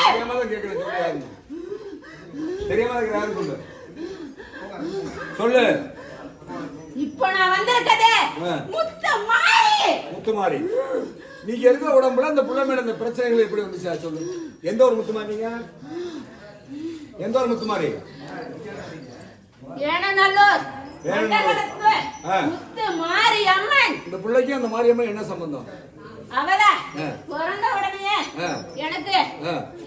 தெரியாம தான் கேட்கிறேன் சொல்லு யாருன்னு தெரியாம இருக்கிற யாரு சொல்லு. சொல்லு. இப்போ நான் வந்திருக்கதே ஆ. முத்த மாறி. முத்துமாரி நீங்க இருக்கிற உடம்புல அந்த புள்ள மேல இந்த பிரச்சனைகள் எப்படி வந்துச்சா சொல்லு. எந்த ஒரு முத்துமாரி நீங்க? எந்த ஒரு முத்துமாரி ஏனநல்லூர். அம்மன் இந்த பிள்ளைக்கும் அந்த மாரியம்மா என்ன சம்பந்தம்? அவள. பிறந்த உடனே. எனக்கு.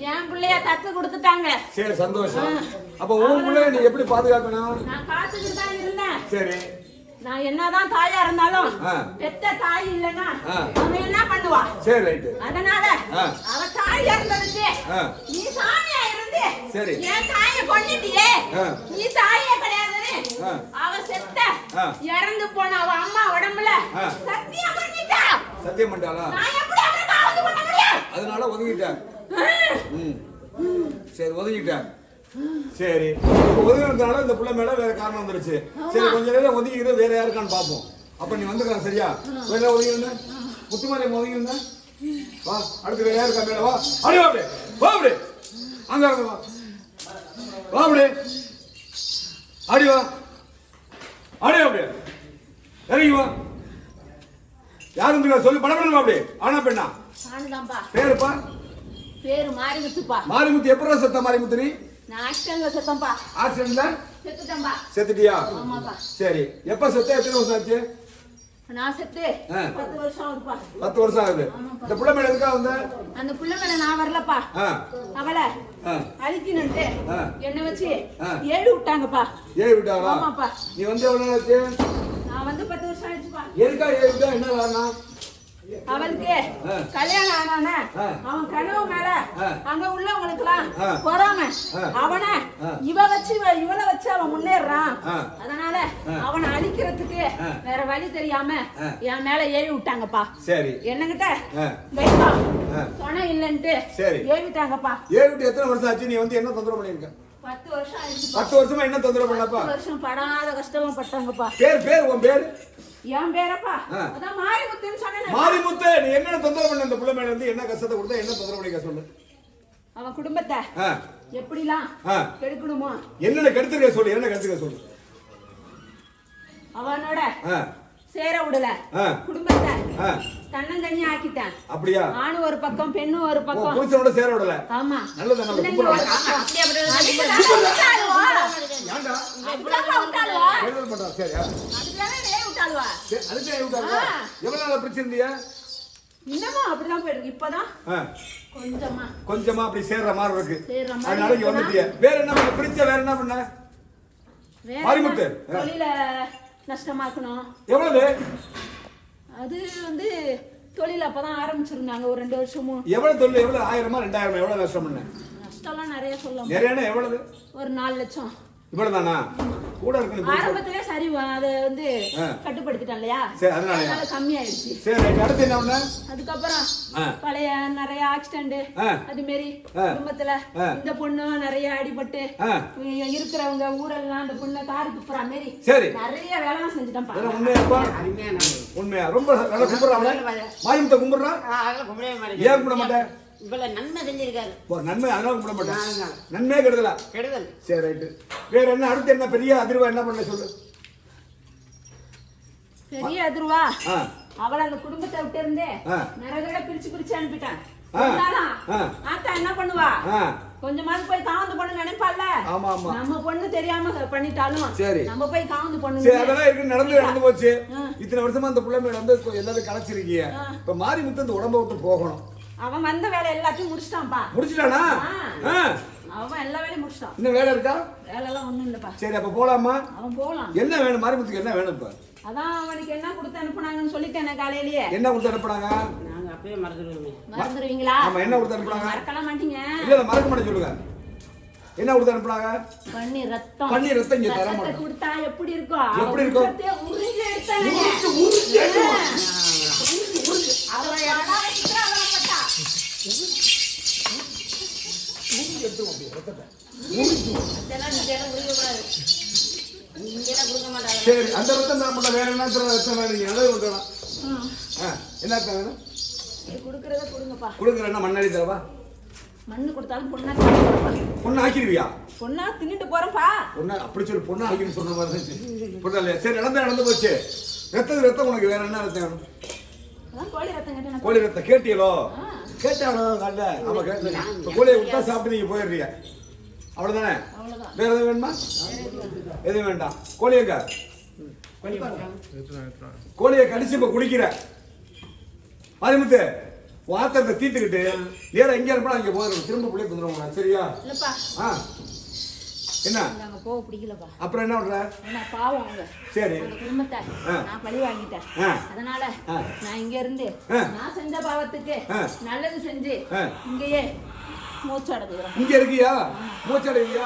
என் பிள்ளைய தத்து கொடுத்துட்டாங்க சரி சந்தோஷம் அப்ப உன் பிள்ளைய நீ எப்படி பாதுகாக்கணும் நான் காத்துக்கிட்டு தான் இருந்தேன் சரி நான் என்னதான் தாயா இருந்தாலும். பெத்த தாய். அவன் என்ன பண்ணுவா சரி அதனால. அவ தாய் இறந்ததுக்கு ஆ. நீ சாமியா இருந்து சரி. என் தாயை கொண்டுட்டியே ஆ. நீ தாயே கிடையாதுன்னு. அவ செத்த. இறந்து போன அவ அம்மா உடம்புல. சத்தியம் பண்ணிட்டா சத்தியம் பண்ணிட்டாளா அதனால ஒதுங்கிட்டேன். ஆ. ம். சரி ஒதுங்கிட்டேன். சரி. இப்போ ஒதுங்கினதுனால இந்த பிள்ளை மேல வேற காரணம் வந்துருச்சு. சரி கொஞ்ச நேரம் ஒதுங்கிக்கிறது வேற யாருக்கான்னு பார்ப்போம். அப்ப நீ வந்துக்கலாம் சரியா? வேற ஒதுங்கிருந்த முத்துமாரி ஒதுங்கிருந்த வா அடுத்து வேற யாருக்கா மேல? வா. அடி வா அப்படியே வா அப்படியே அங்க வா வா. அப்படியே அடி வா. அடி அப்படியே இறங்கி வா. யாரும் தெரியாது சொல்லு படம் அப்படியே ஆனா பெண்ணா? பேருப்பா? பேரு மாரிமுத்துப்பா. மாரிமுத்து எப்படா செத்த மாரிமுத்து நீ? ஆக்சிடென்ட்ல செத்தம்பா ஆக்சிடென்ட்ல? செத்துட்டம்பா செத்துட்டியா? சரி. எப்ப செத்த? எத்தனை வருஷம் ஆச்சு? நான் செத்து. பத்து வருஷம் ஆகுதுப்பா. பத்து வருஷம் ஆகுது. இந்த பிள்ளை மேல எதுக்கா வந்த? அந்த புள்ள மேல நான் வரலப்பா. அவளை ஆ. என்னை வச்சு. ஏழு விட்டாங்கப்பா. விட்டாளா ஆமாப்பா. நீ வந்து எவ்வளவு ஆச்சு? வந்து பத்து வருஷம் ஆயிடுச்சுப்பா எதுக்கா விட்டா என்ன காரணம் அவளுக்கு. கல்யாணம் ஆனானே. அவன் கனவு மேல. அங்க உள்ளவங்களுக்குலாம் ஆ. பொறாம. அவனை. இவ வச்சு இவ- இவளை வச்சு அவன் முன்னேறான். அதனால. அவனை அழிக்கிறதுக்கு. வேற வழி தெரியாம. என் மேல ஏறி விட்டாங்கப்பா சரி என்னகிட்ட ஆ. வைப்பா இல்லைன்ட்டு சரி. ஏறிட்டாங்கப்பா ஏழு விட்டு எத்தனை வருஷம் ஆச்சு நீ வந்து என்ன தொந்தரவு பண்ணிருக்க பத்து வருஷம் என்ன தொந்தரவு பண்ணப்பா? பத்து வருஷம் படாத கஷ்டமும் பட்டாங்கப்பா. பேர் பேர் உன் பேர்? என் பேரப்பா. அதான் மாரிமுத்துன்னு சொன்னேன். மாரிமுத்து நீ என்ன தொந்தரவு பண்ண? இந்த பிள்ளை மேல இருந்து என்ன கஷ்டத்தை கொடுத்தா என்ன தொந்தரவு பண்ணிக்க சொல்லு. அவன் குடும்பத்தை எப்படிலாம். கெடுக்கணுமோ? என்னென்ன கெடுத்துருக்க சொல்லு என்ன கெடுத்துக்க சொல்லு. அவனோட சேர விடல. குடும்பத்தை. ஆ, தன்னந்தனியா ஆக்கிட்டேன். அப்படியா? ஆணு ஒரு பக்கம் பெண்ணு ஒரு பக்கம். புருஷனோட சேர விடல ஆமா. நல்லது இன்னமும் அப்படிதான் போயிருக்கு. இப்பதான் கொஞ்சமா. கொஞ்சமா அப்படி சேர்ற மாதிரி இருக்கு. சேர்ற மாதிரி அதனால இங்க இருக்குதா? வந்துட்டிய. வேற என்ன பண்ண? பிடிச்ச வேற என்ன பண்ண? மாரிமுத்து. தொழில நஷ்டமாக்கணும். எவ்வளவு? அது வந்து தொழில் அப்பதான் ஆரம்பிச்சிருந்தாங்க ஒரு ரெண்டு வருஷமும் எவ்வளவு தொழில்? எவ்வளவு? ஆயிரமா ரெண்டாயிரமா? எவ்வளவு நஷ்டம் பண்ண? நஷ்டம்லாம் நிறைய சொல்ல நிறையனா எவ்வளவு? ஒரு நாலு லட்சம். இவ்வளவு தானா கூட இருக்கு நீ புதுசா- ஆரம்பத்திலே சரி அதை வந்து. கட்டுப்படுத்திட்டான் இல்லையா? சரி? அதனால கம்மியாயிடுச்சு. சரி ரைட் அடுத்து என்ன பண்ண அதுக்கப்புறம். பழைய நிறைய ஆக்சிடென்ட். அது மாரி ஆ. குடும்பத்துல. இந்த பொண்ணு நிறைய அடிபட்டு இருக்கிறவங்க ஊரெல்லாம் அந்த பொண்ணை காரி துப்புற மாரி சரி. நிறைய வேலை இதெல்லாம் உண்மையாப்பா உண்மையா? ரொம்ப நல்லா கும்பிடுறான் மாயமுத்த கும்பிடுறான் ஏன் கும்பிட மாட்டேன் இவ்வளவு நன்மை செஞ்சிருக்காரு. ஓ, நன்மை அதனால கும்பிட மாட்டேன். நன்மையே கெடுதலா? கெடுதல். சரி ரைட்டு. வேற என்ன அடுத்து என்ன பெரிய அதிர்வா என்ன பண்ண சொல்லு? பெரிய எதிர்வா ஆ. அவளை அந்த குடும்பத்தை விட்டு இருந்தே. நிறைய பிரிச்சு பிரிச்சு அனுப்பிட்டான். ஆத்தா என்ன பண்ணுவா? கொஞ்சமாவது போய் காவந்து பண்ணு நினைப்பால ஆமா, ஆமா. நம்ம பொண்ணு தெரியாம பண்ணிட்டாலும் சரி. நம்ம போய் காவந்து பண்ணு அதெல்லாம் இருக்கு நடந்து நடந்து போச்சு. இத்தனை வருஷமா அந்த பிள்ளை மேல வந்து எல்லாரும் கலைச்சிருக்கீங்க. இப்ப மாறி முத்து இந்த உடம்ப விட்டு போகணும். அவன் வந்த வேலை எல்லாத்தையும் முடிச்சிட்டான்ப்பா. முடிச்சிட்டானா. அவன் எல்லா வேலையும் முடிச்சிட்டான். இன்னும் வேலை இருக்கா? வேலைலாம் ஒண்ணும் இல்லப்பா. சரி அப்ப போலாமா? அவன் போலாம். என்ன வேணும்? மாரிமுத்துக்கு என்ன வேணும் இப்ப? அதான் அவனுக்கு என்ன கொடுத்து அனுப்புனாங்கன்னு சொல்லிட்டேன் காலையிலேயே. என்ன கொடுத்து அனுப்புனாங்க? நாங்க அப்பயே மறந்துடுவோமே. மறந்துடுவீங்களா? ஆமா என்ன கொடுத்து அனுப்புனாங்க? மறக்கலாம் மாட்டீங்க. இல்ல மறக்க மாட்டேன் சொல்லுங்க. என்ன கொடுத்து அனுப்புனாங்க? பண்ணி ரத்தம். பண்ணி ரத்தம் இங்க தர மாட்டோம். கொடுத்தா எப்படி இருக்கும்? எப்படி இருக்கும்? அவன் ரத்தத்தை உறிஞ்சி எடுத்தானே. உறிஞ்சு, உறிஞ்சு எடுத்துருவான். ஆ. அவன் யாரா வச்சுட்டா அவனை பட்டா. சரி அந்த ரத்தம் தர மாட்டோம் வேற என்ன ரத்தம் வேணும்? நல்லது கொடுக்கலாம். என்ன ரத்தம் வேணும்? இது கொடுக்கறத கொடுங்கப்பா. கொடுக்குறேன்னா மண்ணாடி தரவா? மண்ணு கொடுத்தாலும் பொண்ணா பொண்ணு ஆக்கிடுவியா? பொண்ணா தின்னுட்டு போறேன்ப்பா. பொண்ணு அப்படி சொல்லி பொண்ணு ஆக்கின்னு சொன்ன மாதிரி இருந்துச்சு பொண்ணு இல்லையா? சரி நடந்து நடந்து போச்சு. ரத்தம் ரத்தம் உனக்கு வேற என்ன ரத்தம் கோழி ரத்தம் கேட்டேன். கோழி ரத்தம் கேட்டியலோ? ஆ. கேட்டாளோ கல்ல ஆமா. கேட்டேன் கோழியை விட்டா சாப்பிட்டு நீங்க போயிடுறீங்க. அவ்வளவுதானே? வேற எதுவும் வேணுமா? எதுவும் வேண்டாம். கோழி எங்க? கோழியை கடிச்சு இப்ப குடிக்கிற. மாரிமுத்து வாத்தத்தை தீத்துக்கிட்டு நேரா எங்க இருப்பா அங்க போதும் திரும்ப பிள்ளை தந்துடுவோம் சரியா? ஆ. என்ன? நாங்க போக பிடிக்கலப்பா. அப்புறம் என்ன பண்ற? ஏன்னா பாவம் அவங்க சரி. அந்த குடும்பத்தை ஆ. நான் பழி வாங்கிட்டேன். அதனால. நான் இங்க இருந்து. நான் செஞ்ச பாவத்துக்கு. நல்லது செஞ்சு. இங்கேயே இங்க இருக்கியா? மூச்சடைவியா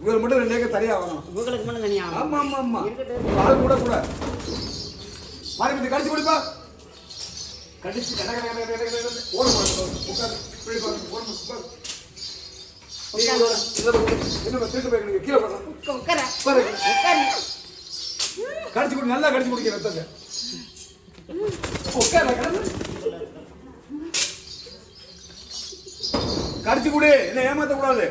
இவர் மட்டும் ரெண்டு ஏக்கர் தனியா வாங்கணும் உங்களுக்கு மட்டும் தனியா ஆமா ஆமா ஆமா. பால் கூட கூட. மாறி கடிச்சு குடிப்பா. கடிச்சு கட கட கட கட கட கட. ஓட கடிச்சு குடி நல்லா கடிச்சு குடிக்க ரத்தத்தை. கடிச்சு குடி. என்ன ஏமாத்த கூடாது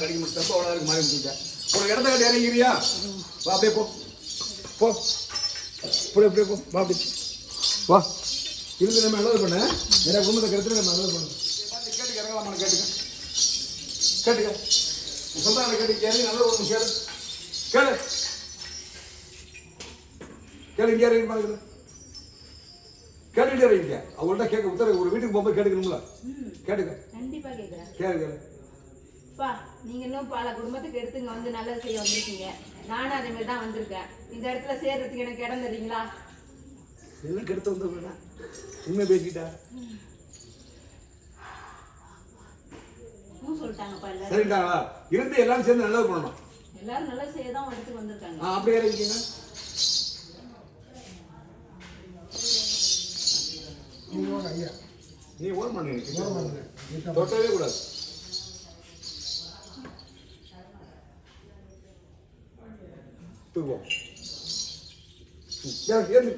கடிக்க முடியும் அவ்வளோ மாறி முடிச்சுட்டேன். உனக்கு இடத்த கட்டி இறங்கிறியா வா அப்படியே போ. போ. இப்படி அப்படியே போ. வா அப்படி. வா. இருந்து நம்ம நல்லது பண்ண. நிறைய குடும்பத்தை கருத்து நம்ம நல்லது பண்ணு. கேட்டுக்க. இறங்கலாமான்னு கேட்டுக்க கேட்டுக்க சொந்தங்களை கேட்டு கேள்வி நல்ல ஒரு கேளு. கேளு. கேளு இங்கே இறங்கி பாருங்க கேட்டுக்கிட்டே இறங்கிக்க அவங்கள்ட்ட கேட்க உத்தரவு ஒரு வீட்டுக்கு போகும்போது கேட்டுக்கணும்ல. கேட்டுக்க. கண்டிப்பா கேக்குறேன். கேளு கேளு. பா நீங்க இன்னும் பல குடும்பத்துக்கு எடுத்துங்க வந்து நல்லது செய்ய வந்திருக்கீங்க. நானும் அதே மாதிரி தான் வந்திருக்கேன். இந்த இடத்துல சேர்றதுக்கு எனக்கு இடம் தரீங்களா? எல்லாம் கெடுத்து வந்து உண்மை எல்லாரும். சரிங்களா இருந்து எல்லாரும் சேர்ந்து நல்லது பண்ணணும். எல்லாரும் நல்லது செய்ய தான் இடத்துக்கு வந்திருக்காங்க. ஆ அப்படியே இருக்கீங்க நீ ஓட மாட்டேங்க தொட்டவே கூடாது. தூக்குவோம் ஏறு, ஏறு.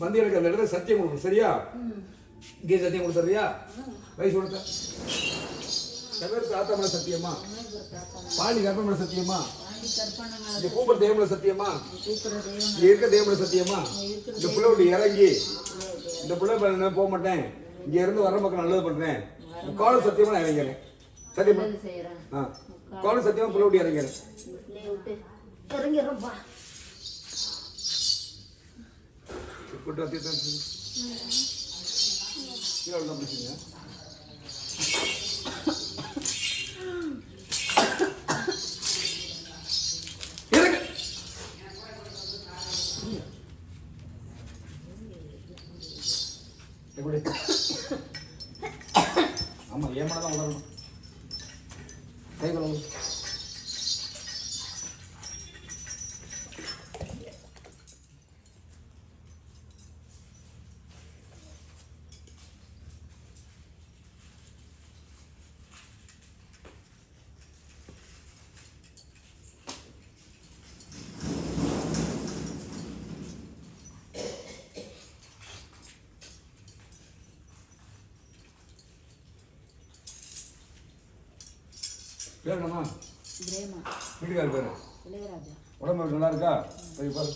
வந்து எனக்கு அந்த இடத்துல சத்தியம் கொடுக்கணும் சரியா? இங்கே சத்தியம் கொடுத்துறியா வயசு கொடுத்த கதர் தாத்தா மேல சத்தியமா? பாண்டி கர்ப்ப மேல சத்தியமா? இந்த கூப்பிட தேவ மேல சத்தியமா? இருக்க தேவ மேல சத்தியமா? இந்த புள்ள விட்டு இறங்கி இந்த புள்ள போக மாட்டேன். இங்க இருந்து வர மக்கள் நல்லது பண்றேன். கால சத்தியமா நான் இறங்கிறேன் சத்தியமா? ஆ. கால சத்தியமா புள்ள விட்டு இறங்கிறேன் இந்த பிள்ளைய தான் கீழே பிடிச்சிங்க எப்படி ஆமா ஏமாதான் உணரணும் கை கழுவு. பேர் என்னம்மா? பிரேமா. வீட்டுக்கார பேரு? உடம்பு நல்லா இருக்கா? சரி பாரு.